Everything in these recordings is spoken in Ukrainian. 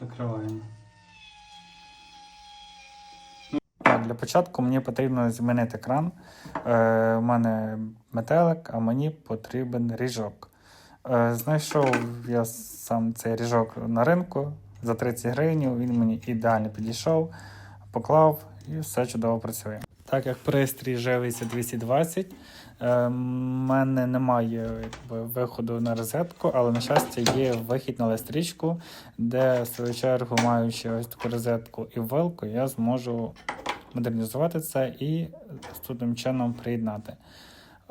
Закриваємо. Для початку мені потрібно змінити кран. Е, у мене метелик, а мені потрібен ріжок. Е, знайшов я сам цей ріжок на ринку за 30 гривень. Він мені ідеально підійшов, поклав і все чудово працює. Так як пристрій живиться 220, е, в мене немає якби, виходу на розетку, але на щастя є вихід на електричку, де в свою чергу, маючи ось таку розетку і вилку, я зможу модернізувати це і наступним чином приєднати.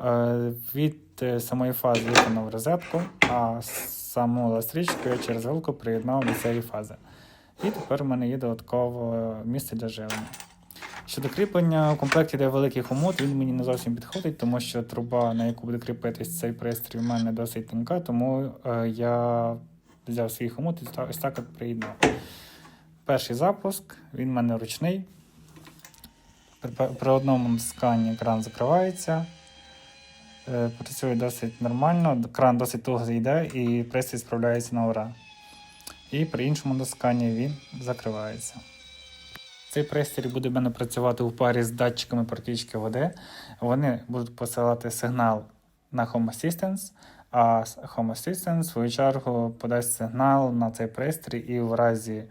Е, Від е, самої фази виконав розетку, а саму електричку я через вилку приєднав до цієї фази. І тепер в мене є додаткове місце для живлення. Щодо кріплення, в комплекті йде великий хомут, він мені не зовсім підходить, тому що труба, на яку буде кріпитись цей пристрій, в мене досить тонка, тому е, я взяв свій хомут і ось так от приєднав. Перший запуск, він в мене ручний. При, одному скані екран закривається. Е, Працює досить нормально, кран досить туго йде і пристрій справляється на ура. І при іншому досканні він закривається. Цей пристрій буде в мене працювати у парі з датчиками протічки води. Вони будуть посилати сигнал на Home Assistant, а Home Assistant, в свою чергу, подасть сигнал на цей пристрій, і в разі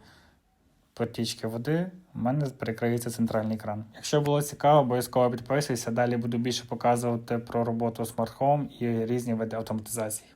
протічки води в мене перекриється центральний кран. Якщо було цікаво, обов'язково підписуйся. Далі буду більше показувати про роботу Smart Home і різні види автоматизації.